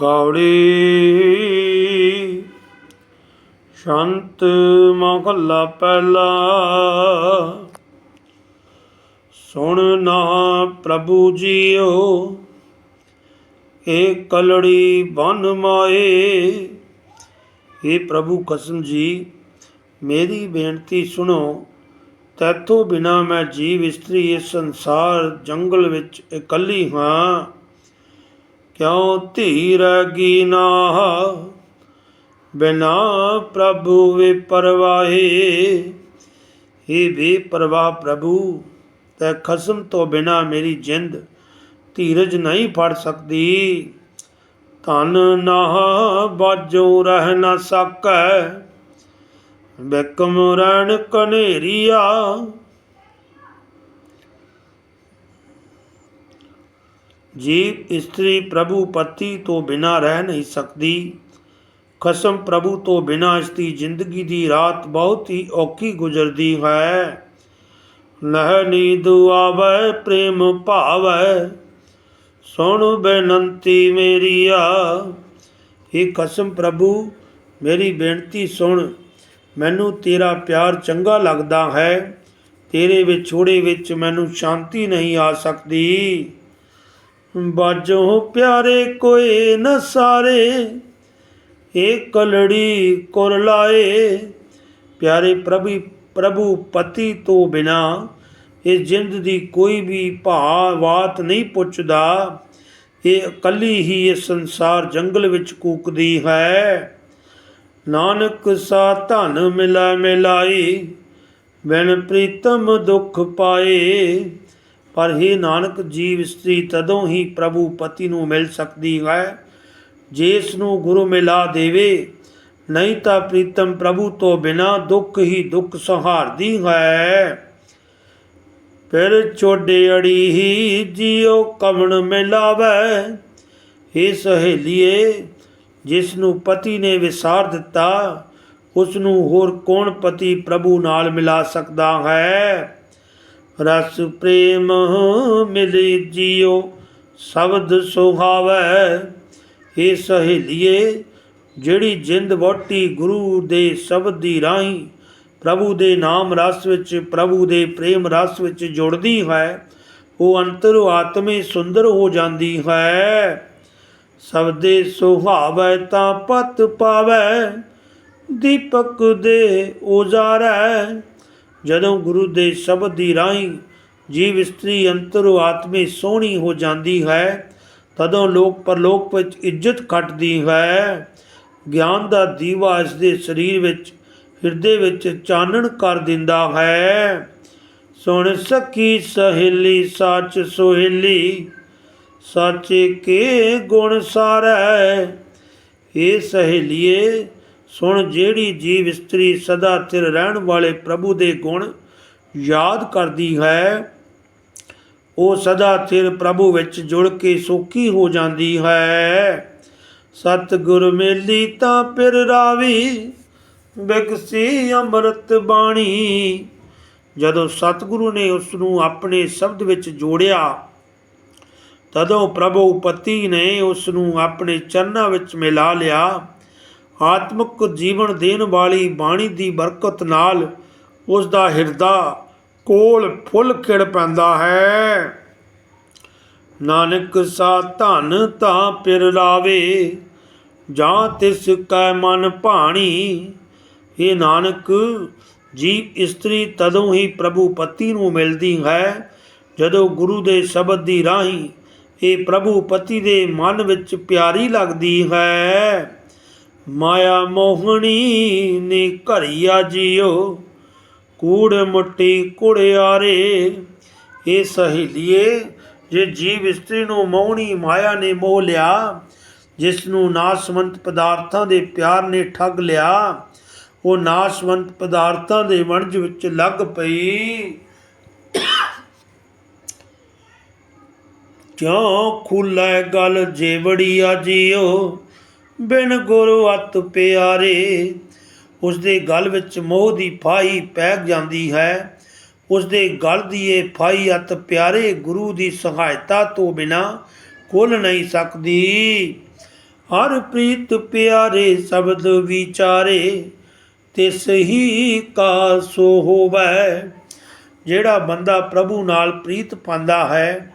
ਗਾਉੜੀ ਸ਼ੰਤ ਮਹੱਲਾ ਪਹਿਲਾ। ਸੁਣ ਨਾ ਪ੍ਰਭੂ ਜੀਓ ਏ ਕਲੜੀ ਬਨ ਮਾਏ। ਇਹ ਪ੍ਰਭੂ ਕਸਮ ਜੀ, ਮੇਰੀ ਬੇਨਤੀ ਸੁਣੋ, ਤੈਥੋਂ ਬਿਨਾ ਮੈਂ ਜੀਵ ਇਸਤਰੀ ਇਸ ਸੰਸਾਰ ਜੰਗਲ ਵਿੱਚ ਇਕੱਲੀ ਹਾਂ। ਕਿਉ ਧੀ ਰਗੀ ਨਾ ਬਿਨਾ ਪ੍ਰਭੂ ਵੇ ਪਰਵਾਹੇ। ਇਹ ਵੇ ਪਰਵਾਹ ਪ੍ਰਭੂ, ਤੈ ਖਸਮ ਤੋਂ ਬਿਨਾ ਮੇਰੀ ਜਿੰਦ ਧੀਰਜ ਨਹੀਂ ਫੜ ਸਕਦੀ। ਧਨ ਨਾ ਬਾਜੋ ਰਹਿ ਨਾ ਸਕੈ। ਬਿਕਮ ਰਣ ਕਨੇਰੀਆ ਜੀਵ ਇਸਤਰੀ ਪ੍ਰਭੂ ਪਤੀ ਤੋਂ ਬਿਨਾ ਰਹਿ ਨਹੀਂ ਸਕਦੀ। ਖਸਮ ਪ੍ਰਭੂ ਤੋਂ ਬਿਨਾ ਇਸ ਦੀ ਜ਼ਿੰਦਗੀ ਦੀ ਰਾਤ ਬਹੁਤ ਹੀ ਔਖੀ ਗੁਜ਼ਰਦੀ ਹੈ। ਨਹਿ ਨੀਂਦ ਆਵੈ, ਪ੍ਰੇਮ ਭਾਵੈ, ਸੁਣ ਬੇਨੰਤੀ ਮੇਰੀਆ ਇਹ ਕਸਮ ਪ੍ਰਭੂ, ਮੇਰੀ ਬੇਨਤੀ ਸੁਣ। ਮੈਨੂੰ ਤੇਰਾ ਪਿਆਰ ਚੰਗਾ ਲੱਗਦਾ ਹੈ। ਤੇਰੇ ਵਿਛੋੜੇ ਵਿੱਚ ਮੈਨੂੰ ਸ਼ਾਂਤੀ ਨਹੀਂ ਆ ਸਕਦੀ। ਬਾਜੋਂ ਪਿਆਰੇ ਕੋਏ ਨ ਸਾਰੇ, ਏ ਕਲੜੀ ਕੁਰ ਲਾਏ। ਪਿਆਰੇ ਪ੍ਰਭੂ ਪ੍ਰਭੂ ਪਤੀ ਤੋਂ ਬਿਨਾ ਇਸ ਜਿੰਦ ਦੀ ਕੋਈ ਵੀ ਭਾਵਾਤ ਨਹੀਂ ਪੁੱਛਦਾ। ਇਹ ਇਕੱਲੀ ਹੀ ਇਹ ਸੰਸਾਰ ਜੰਗਲ ਵਿੱਚ ਕੂਕਦੀ ਹੈ। ਨਾਨਕ ਸਾ ਧਨ ਮਿਲਾ ਮਿਲਾਈ, ਬਿਨ ਪ੍ਰੀਤਮ ਦੁਖ ਪਾਏ। ਪਰ ਹੀ ਨਾਨਕ, ਜੀਵ ਇਸਤਰੀ ਤਦੋਂ ਹੀ ਪ੍ਰਭੂ ਪਤੀ ਨੂੰ ਮਿਲ ਸਕਦੀ ਹੈ। ਜੇ ਇਸ ਨੂੰ ਗੁਰੂ ਮਿਲਾ ਦੇਵੇ, ਨਹੀਂ ਤਾਂ ਪ੍ਰੀਤਮ ਪ੍ਰਭੂ ਤੋਂ ਬਿਨਾ ਦੁੱਖ ਹੀ ਦੁੱਖ ਸਹਾਰਦੀ ਹੈ। ਫਿਰ ਛੋਡੇ ਅੜੀ ਹੀ ਜਿਉ ਕਵਣ ਮਿਲਾਵੇ ਇਹ ਸਹੇਲੀਏ, ਜਿਸ ਨੂੰ ਪਤੀ ਨੇ ਵਿਸਾਰ ਦਿੱਤਾ, ਉਸ ਨੂੰ ਹੋਰ ਕੌਣ ਪਤੀ ਪ੍ਰਭੂ ਨਾਲ ਮਿਲਾ ਸਕਦਾ ਹੈ? ਰਸ ਪ੍ਰੇਮ ਮਿਲੇ ਜਿਉ, ਸ਼ਬਦ ਸੁਹਾਵੈ। ਇਹ ਸਹੇਲੀਏ, ਜਿਹੜੀ ਜਿੰਦ ਵੋਟੀ ਗੁਰੂ ਦੇ ਸ਼ਬਦ ਦੀ ਰਾਹੀਂ ਪ੍ਰਭੂ ਦੇ ਨਾਮ ਰਸ ਵਿੱਚ, ਪ੍ਰਭੂ ਦੇ ਪ੍ਰੇਮ ਰਸ ਵਿੱਚ ਜੁੜਦੀ ਹੈ, ਉਹ ਅੰਤਰ ਆਤਮੇ ਸੁੰਦਰ ਹੋ ਜਾਂਦੀ ਹੈ। ਸਬਦੇ ਸੁਹਾਵੈ ਤਾਂ ਪਤ ਪਾਵੇ, ਦੀਪਕ ਦੇ ਉਜਾਰੈ ਜਦੋਂ ਗੁਰੂ ਦੇ ਸ਼ਬਦ ਦੀ ਰਾਹੀਂ ਜੀਵ ਇਸਤਰੀ ਅੰਤਰੋ ਆਤਮੇ ਸੋਹਣੀ ਹੋ ਜਾਂਦੀ ਹੈ, ਤਦੋਂ ਲੋਕ ਪਰਲੋਕ ਵਿੱਚ ਇੱਜ਼ਤ ਖੱਟਦੀ ਹੈ। ਗਿਆਨ ਦਾ ਦੀਵਾ ਇਸ ਦੇ ਸਰੀਰ ਵਿੱਚ, ਹਿਰਦੇ ਵਿੱਚ ਚਾਨਣ ਕਰ ਦਿੰਦਾ ਹੈ। ਸੁਣ ਸਕੀ ਸਹੇਲੀ, ਸੱਚ ਸੋਹੇਲੀ, ਸੱਚ ਕੇ ਗੁਣ ਸਾਰੈ। ਇਹ ਸਹੇਲੀਏ ਸੁਣ ਜਿਹੜੀ ਜੀਵ ਇਸਤਰੀ ਸਦਾ ਥਿਰ ਰਹਿਣ ਵਾਲੇ ਪ੍ਰਭੂ ਦੇ ਗੁਣ ਯਾਦ ਕਰਦੀ ਹੈ, ਉਹ ਸਦਾ ਥਿਰ ਪ੍ਰਭੂ ਵਿੱਚ ਜੁੜ ਕੇ ਸੁਖੀ ਹੋ ਜਾਂਦੀ ਹੈ। ਸਤਿਗੁਰ ਮੇਲੀ ਤਾਂ ਪਿਰ ਰਾਵੀ, ਬਿਕਸੀ ਅੰਮ੍ਰਿਤ ਬਾਣੀ। ਜਦੋਂ ਸਤਿਗੁਰੂ ਨੇ ਉਸ ਨੂੰ ਆਪਣੇ ਸ਼ਬਦ ਵਿੱਚ ਜੋੜਿਆ, ਤਦੋਂ ਪ੍ਰਭੂ ਪਤੀ ਨੇ ਉਸ ਨੂੰ ਆਪਣੇ ਚਰਨਾਂ ਵਿੱਚ ਮਿਲਾ ਲਿਆ। ਆਤਮਿਕ ਜੀਵਨ ਦੇਣ ਵਾਲੀ ਬਾਣੀ ਦੀ ਬਰਕਤ ਨਾਲ ਉਸ ਦਾ ਹਿਰਦਾ ਕੋਲ ਫੁੱਲ ਖਿੜ ਪੈਂਦਾ ਹੈ। ਨਾਨਕ ਸਾ ਧਨ ਤਾਂ ਪਿਰ ਲਾਵੇ, ਜਾਂ ਤਿਸ ਕੈ ਮਨ ਭਾਣੀ। ਇਹ ਨਾਨਕ, ਜੀਵ ਇਸਤਰੀ ਤਦੋਂ ਹੀ ਪ੍ਰਭੂ ਪਤੀ ਨੂੰ ਮਿਲਦੀ ਹੈ, ਜਦੋਂ ਗੁਰੂ ਦੇ ਸ਼ਬਦ ਦੀ ਰਾਹੀਂ ਇਹ ਪ੍ਰਭੂ ਪਤੀ ਦੇ ਮਨ ਵਿੱਚ ਪਿਆਰੀ ਲੱਗਦੀ ਹੈ। ਮਾਇਆ ਮੋਹਣੀ ਨੇ ਘਰੀਆ ਜਿਉ ਕੂੜ ਮੁੱਟੀ ਕੁੜਿਆਰੇ ਇਹ ਸਹੇਲੀਏ, ਜੇ ਜੀਵ ਇਸਤਰੀ ਨੂੰ ਮੋਹਣੀ ਮਾਇਆ ਨੇ ਮੋਹ ਲਿਆ ਜਿਸ ਨੂੰ ਨਾਸਵੰਤ ਪਦਾਰਥਾਂ ਦੇ ਪਿਆਰ ਨੇ ਠੱਗ ਲਿਆ, ਉਹ ਨਾਸਵੰਤ ਪਦਾਰਥਾਂ ਦੇ ਵਣਜ ਵਿੱਚ ਲੱਗ ਪਈ। ਕਿਉਂ ਖੁੱਲੇ ਗਲ ਜੇਵੜੀਆ ਜੀਓ? ਬਿਨ ਗੁਰੂ ਅਤ ਪਿਆਰੇ। ਉਸ ਦੇ ਗਲ ਵਿੱਚ ਮੋਹ ਦੀ ਫਾਈ ਪੈ ਜਾਂਦੀ ਹੈ। ਉਸ ਦੇ ਗਲ ਦੀ ਇਹ ਫਾਈ ਅਤ ਪਿਆਰੇ ਗੁਰੂ ਦੀ ਸਹਾਇਤਾ ਤੋਂ ਬਿਨਾ ਖੁੱਲ ਨਹੀਂ ਸਕਦੀ। ਹਰ ਪ੍ਰੀਤ ਪਿਆਰੇ ਸ਼ਬਦ ਵਿਚਾਰੇ, ਤਿਸ ਹੀ ਕਾ ਸੋ ਹੋਵੈ। ਜਿਹੜਾ ਬੰਦਾ ਪ੍ਰਭੂ ਨਾਲ ਪ੍ਰੀਤ ਪਾਉਂਦਾ ਹੈ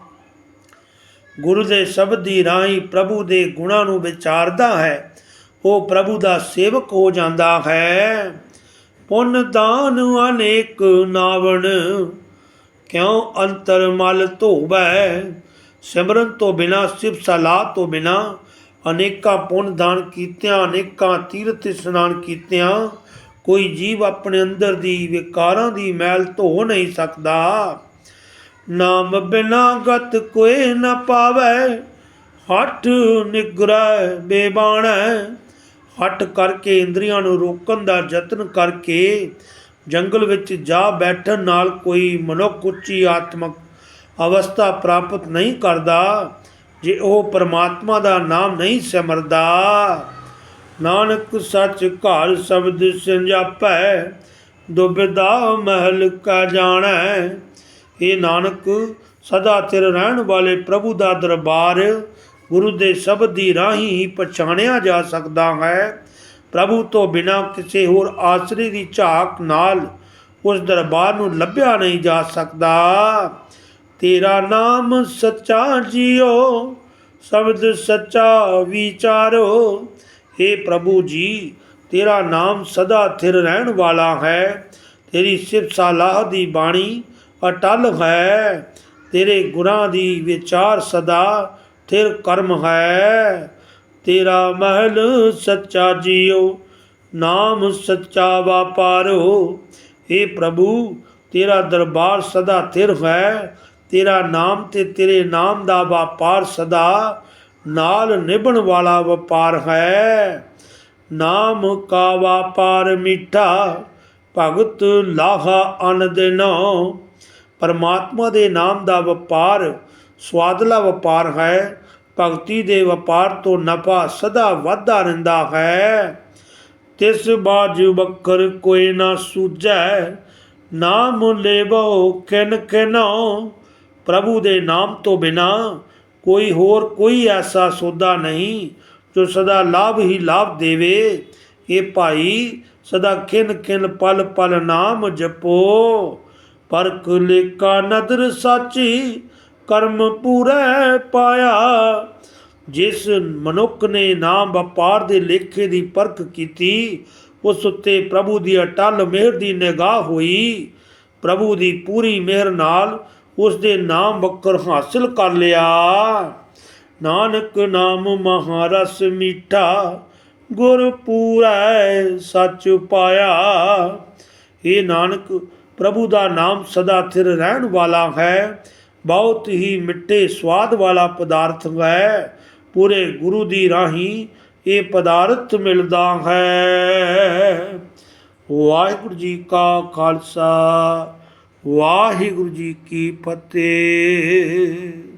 ਗੁਰੂ ਦੇ ਸ਼ਬਦ ਦੀ ਰਾਹੀਂ ਪ੍ਰਭੂ ਦੇ ਗੁਣਾਂ ਨੂੰ ਵਿਚਾਰਦਾ ਹੈ, ਉਹ ਪ੍ਰਭੂ ਦਾ ਸੇਵਕ ਹੋ ਜਾਂਦਾ ਹੈ। ਪੁੰਨ ਦਾਨ ਅਨੇਕ ਨਾਵਣ, ਕਿਉ ਅੰਤਰ ਮਲ ਧੋਵੈ? ਸਿਮਰਨ ਤੋਂ ਬਿਨਾ ਸ਼ਿਵ ਸਲਾਹ ਤੋਂ ਬਿਨਾ ਅਨੇਕਾਂ ਪੁੰਨ ਦਾਨ ਕੀਤਿਆਂ, ਅਨੇਕਾਂ ਤੀਰਥ ਇਸ਼ਨਾਨ ਕੀਤਿਆਂ ਕੋਈ ਜੀਵ ਆਪਣੇ ਅੰਦਰ ਦੀ ਵਿਕਾਰਾਂ ਦੀ ਮੈਲ ਧੋ ਨਹੀਂ ਸਕਦਾ। ਨਾਮ ਬਿਨਾ ਗਤ ਕੋਏ ਨ ਪਾਵੈ। ਹੱਠ ਨਿਗਰੈ ਬੇਬਾਣੈ। ਹੱਠ ਕਰਕੇ ਇੰਦਰੀਆਂ ਨੂੰ ਰੋਕਣ ਦਾ ਯਤਨ ਕਰਕੇ ਜੰਗਲ ਵਿੱਚ ਜਾ ਬੈਠਣ ਨਾਲ ਕੋਈ ਮਨੁੱਖ ਉੱਚੀ ਆਤਮਕ ਅਵਸਥਾ ਪ੍ਰਾਪਤ ਨਹੀਂ ਕਰਦਾ, ਜੇ ਉਹ ਪਰਮਾਤਮਾ ਦਾ ਨਾਮ ਨਹੀਂ ਸਿਮਰਦਾ। ਨਾਨਕ ਸੱਚ ਘਰ ਸ਼ਬਦ ਸੰਜਾਪੈ ਦੁਬਿਦਾ ਮਹਿਲ ਕਾ ਜਾਣੈ। ਇਹ ਨਾਨਕ, ਸਦਾ ਚਿਰ ਰਹਿਣ ਵਾਲੇ ਪ੍ਰਭੂ ਦਾ ਦਰਬਾਰ ਗੁਰੂ ਦੇ ਸ਼ਬਦ ਦੀ ਰਾਹੀਂ ਹੀ ਪਛਾਣਿਆ ਜਾ ਸਕਦਾ ਹੈ। ਪ੍ਰਭੂ ਤੋਂ ਬਿਨਾ ਕਿਸੇ ਹੋਰ ਆਸਰੇ ਦੀ ਝਾਕ ਨਾਲ ਉਸ ਦਰਬਾਰ ਨੂੰ ਲੱਭਿਆ ਨਹੀਂ ਜਾ ਸਕਦਾ। ਤੇਰਾ ਨਾਮ ਸੱਚਾ ਜੀਓ, ਸ਼ਬਦ ਸੱਚਾ ਵਿਚਾਰੋ। हे ਪ੍ਰਭੂ ਜੀ, ਤੇਰਾ ਨਾਮ ਸਦਾ ਥਿਰ ਰਹਿਣ ਵਾਲਾ ਹੈ। ਤੇਰੀ ਸਿਫਤ ਸਲਾਹ ਦੀ ਬਾਣੀ ਅਟਲ ਹੈ। ਤੇਰੇ ਗੁਰਾਂ ਦੀ ਵਿਚਾਰ ਸਦਾ, ਥਿਰ ਕਰਮ ਹੈ। ਤੇਰਾ ਮਹਿਲ ਸੱਚਾ ਜੀਓ, ਨਾਮ ਸੱਚਾ ਵਾਪਾਰੋ। हे ਪ੍ਰਭੂ, ਤੇਰਾ ਦਰਬਾਰ ਸਦਾ ਥਿਰ ਹੈ। ਤੇਰਾ ਨਾਮ ਤੇ ਤੇਰੇ ਨਾਮ ਦਾ ਵਪਾਰ ਸਦਾ, ਨਾਲ ਨਿਭਣ ਵਾਲਾ ਵਪਾਰ ਹੈ। ਨਾਮ ਕਾ ਵਪਾਰ ਮਿੱਠਾ, ਭਗਤ ਲਾਹਾ ਅਨ ਦਿਨੋ। ਪਰਮਾਤਮਾ ਦੇ ਨਾਮ ਦਾ ਵਪਾਰ ਸਵਾਦਲਾ ਵਪਾਰ ਹੈ, ਭਗਤੀ ਦੇ ਵਪਾਰ ਤੋਂ ਨਫਾ ਸਦਾ ਵਾਧਾ ਰਹਿੰਦਾ ਹੈ। ਤਿਸ ਬਾਜ ਬੱਕਰ ਕੋਈ ਨਾ ਸੂਝੈ, ਨਾਮ ਲੇਵੋ ਕਿਨ ਕਿਨੋ। ਪ੍ਰਭੂ ਦੇ ਨਾਮ ਤੋਂ ਬਿਨਾ ਕੋਈ ਹੋਰ ਕੋਈ ਐਸਾ ਸੌਦਾ ਨਹੀਂ, ਜੋ ਸਦਾ ਲਾਭ ਹੀ ਲਾਭ ਦੇਵੇ। ਇਹ ਭਾਈ ਸਦਾ ਕਿਨ ਕਿਨ ਪਲ ਪਲ ਨਾਮ ਜਪੋ। ਪਰਖ ਲੇਕਾ ਨਦਰ ਸਾਚੀ ਕਰਮ ਪੂਰੇ ਪਾਇਆ। ਜਿਸ ਮਨੁੱਖ ਨੇ ਨਾਮ ਵਪਾਰ ਦੇ ਲੇਖੇ ਦੀ ਪਰਖ ਕੀਤੀ, ਉਸ ਉੱਤੇ ਪ੍ਰਭੂ ਦੀ ਅਟਲ ਮਿਹਰ ਦੀ ਨਿਗਾਹ ਹੋਈ। ਪ੍ਰਭੂ ਦੀ ਪੂਰੀ ਮਿਹਰ ਨਾਲ ਉਸ ਦੇ ਨਾਮ ਬੱਕਰ ਹਾਸਲ ਕਰ ਲਿਆ। ਨਾਨਕ ਨਾਮ ਮਹਾਰਸ ਮੀਠਾ, ਗੁਰ ਪੂਰੈ ਸੱਚ ਪਾਇਆ। ਇਹ ਨਾਨਕ ਪ੍ਰਭੂ ਦਾ ਨਾਮ ਸਦਾ ਥਿਰ ਰਹਿਣ ਵਾਲਾ ਹੈ। ਬਹੁਤ ਹੀ ਮਿੱਠੇ ਸਵਾਦ ਵਾਲਾ ਪਦਾਰਥ ਹੈ। ਪੂਰੇ ਗੁਰੂ ਦੀ ਰਾਹੀਂ ਇਹ ਪਦਾਰਥ ਮਿਲਦਾ ਹੈ। ਵਾਹਿਗੁਰੂ ਜੀ ਕਾ ਖਾਲਸਾ, ਵਾਹਿਗੁਰੂ ਜੀ ਕੀ ਫਤਿਹ।